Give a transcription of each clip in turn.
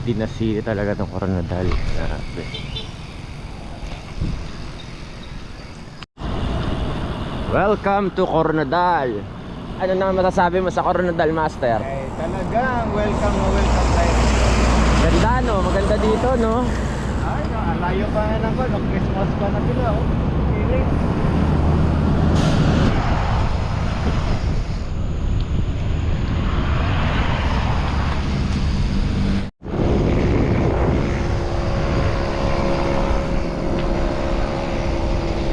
city na city talaga ng Coronadal. Grabe. Welcome to Coronadal. Ano na masasabi mo sa Coronadal, Master? Eh, talagang welcome na welcome tayo. Ganda no, maganda dito no. Ay, no, ang layo pa nga ng Christmas pa na sila, oh. Feeling.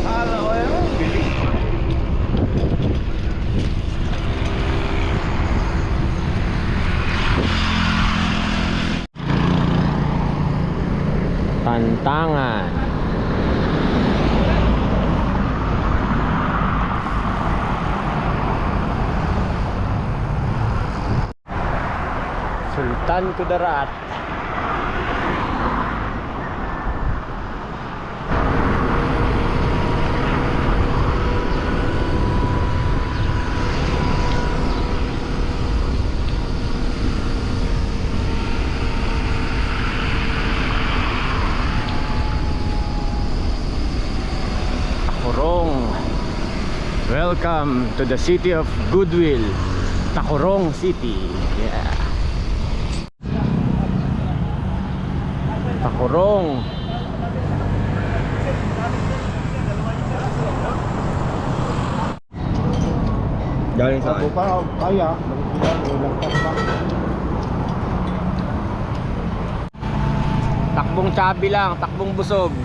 Hala ko yun, bilis. Tantangan. Sultan Kudarat. Takurong. Welcome to the city of Goodwill, Takurong City. Yeah. Takurong. Galing sa pa, kaya. Takbong chabi lang, takbong busog.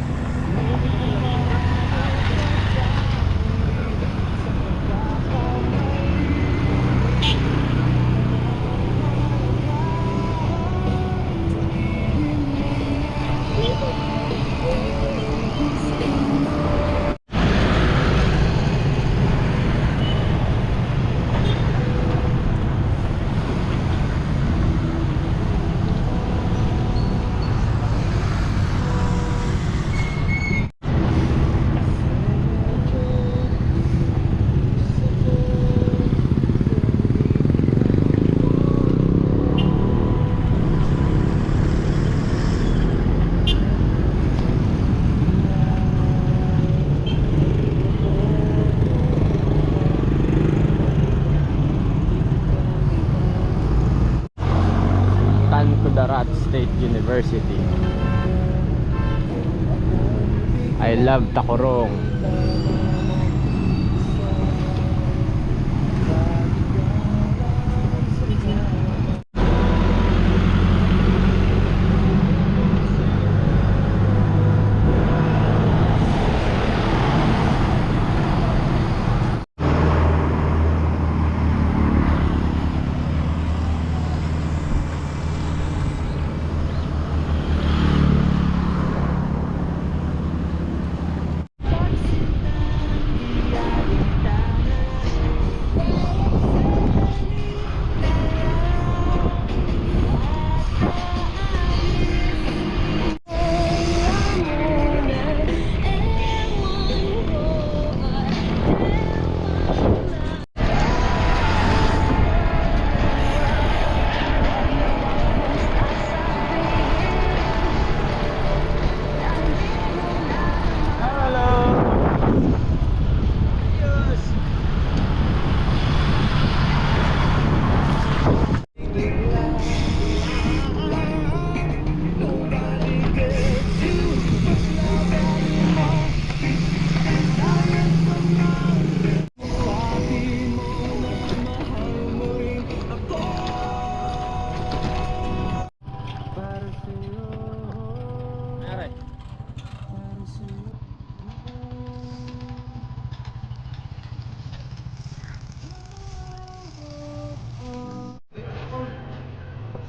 Tan Kudarat State University. I love Takurong.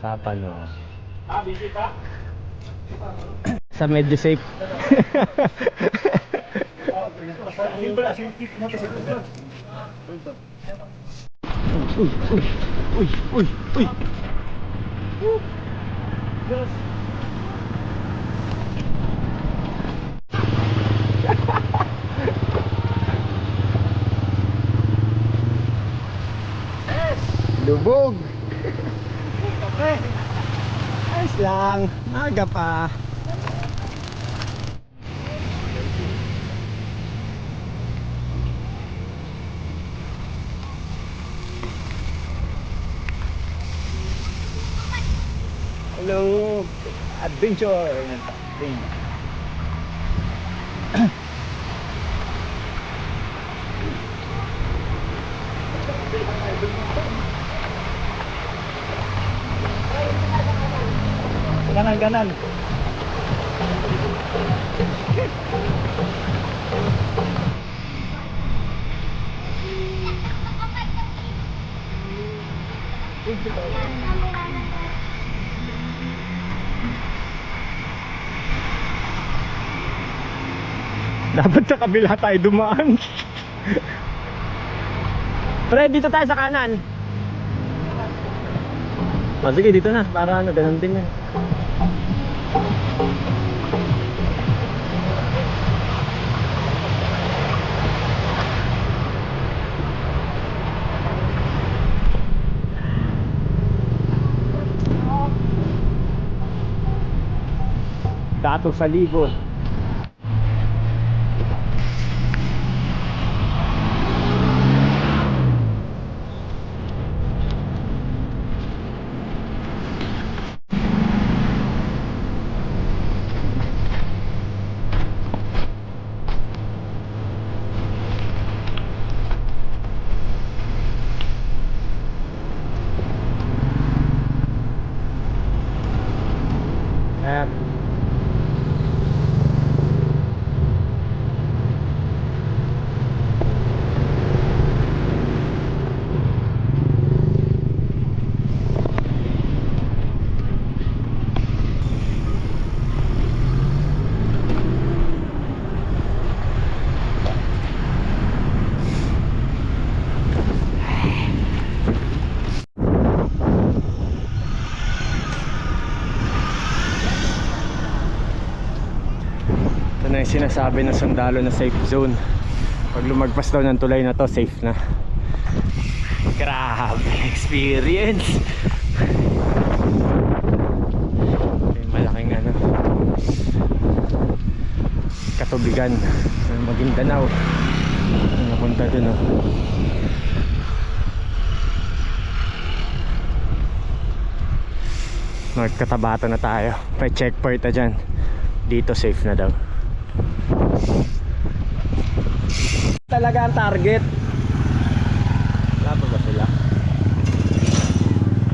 Sa no. Ah, busy pa? Sa kasi ito. uy, uy, uy, uy, uy. Yes. Lubog. Okay. Ayos lang. Aga pa. Hello, adventure. Thing. Ganan, ganan. Dapat sa kabila tayo dumaan. Pre, dito tayo sa kanan. O, sige, dito na. Para ano, ganun din yan. Dato sa libot. Na yung sinasabi ng sundalo na safe zone. Pag lumagpas daw ng tulay na to, safe na. Grabe experience. May malaking ano. Katubigan ng Maguindanao. Napunta dun oh. Magkatabata na tayo. May checkpoint na dyan. Dito safe na daw. Talaga ang target. Wala pa ba sila?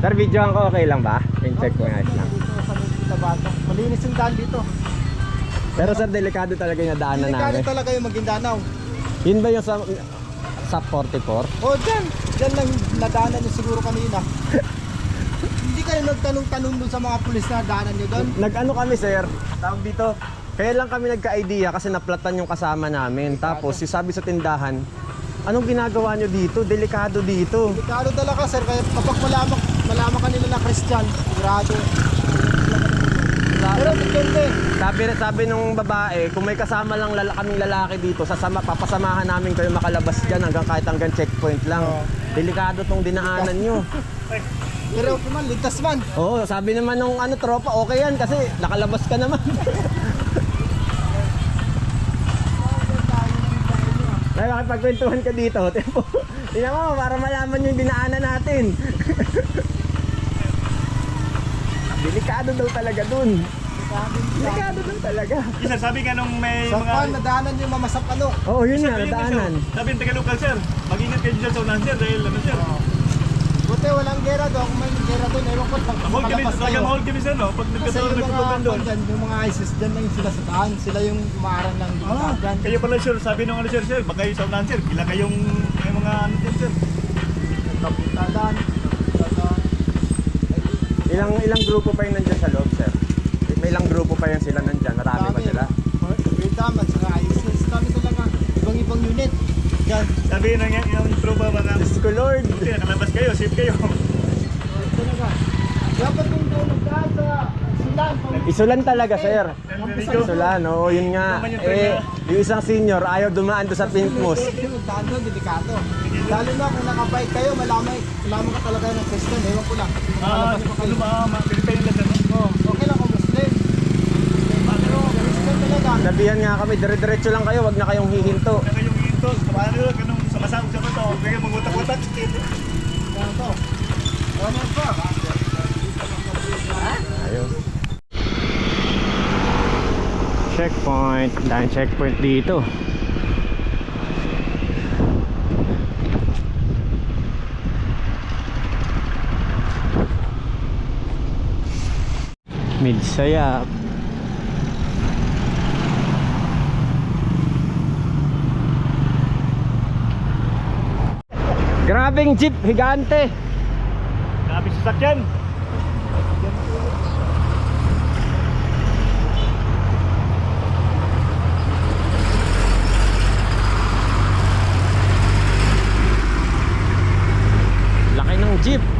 Sir, videoan ko okay lang ba? Yung checkpoint ayos lang. Dito sa Tabata. Malinis yung daan dito. Pero sir, delikado talaga yung daanan Delikado namin. talaga yung Maguindanao. Yun ba yung sa, sa 44? O dyan, dyan lang nadaanan nyo siguro kanina. Hindi kayo nagtanong-tanong dun sa mga pulis na daanan nyo doon? Nag-ano kami sir, tawag dito. Kaya lang kami nagka-idea kasi naplatan yung kasama namin. Tapos si sabi sa tindahan, anong ginagawa nyo dito? Delikado dito. Delikado talaga sir, kaya kapag malaman, malaman kanila na Christian, sigurado. Pero depende. Sabi sabi nung babae, kung may kasama lang lala, kaming lalaki dito, sasama papasamahan namin kayo makalabas diyan hanggang kahit hanggang checkpoint lang. Oo. Delikado tong dinaanan nyo. Pero man, ligtas man. Oo, sabi naman nung ano tropa, okay yan kasi nakalabas ka naman. Ay, makipagkwentuhan ka dito. Tipo, tingnan mo, para malaman yung dinaanan natin. Delikado daw talaga dun. Delikado daw talaga. Isa sabi nga nung may Sa mga... pan, nadaanan nyo mamasap ano. Oo, yun Isa, nga, nadaanan. Sabi ng taga-local sir, mag-ingat kayo dyan sa unahan sir dahil ano sir. Buti walang gera doon. Kung may gera doon, ewan ko lang. Mahol kami, Makalabas talaga kayo. mahol kami sir no? Pag Kasi nagkataon yung nagsutukan mga, doon. dyan, yung mga ISIS dyan lang sila sa taan. Sila yung umaarang ng Ah, kayo pala sir, sabi nung ano sir sir, baka sa unahan sir, ilan kayong may mga ano sir. Tadaan. Tadaan. Ilang ilang grupo pa yung nandyan sa loob, sir? May ilang grupo pa yung sila nandyan. Marami pa sila. Wait daman, saka ISIS. Kami talaga. Ibang-ibang unit. Dyan. Sabi nung yung tropa mga, Diyos ko, Lord. Okay, nakalabas kayo, safe kayo. Dapat kung doon nagkasa, sulan. Isulan talaga, eh, sir. Isulan, oo, oh, yun nga. Eh, yung isang senior, ayaw dumaan to sa pink mos. Dando, delikado. Lalo na kung nakabike kayo, malamay, malamay ka talaga ng Christian, ewan ko lang. Ah, hindi ko kayo. Pilipino lang naman. Oo, okay lang kung Muslim. Pero, Christian talaga. Sabihan nga kami, dire-diretso lang kayo, wag na kayong hihinto. Wag na kayong hihinto. Paano, ganun sa masawag sa bato, kaya magutak-utak. Ayun. Checkpoint. Dahil checkpoint dito. Midsayap. Grabing jeep, higante. Grabe sasakyan. Laki ng jeep.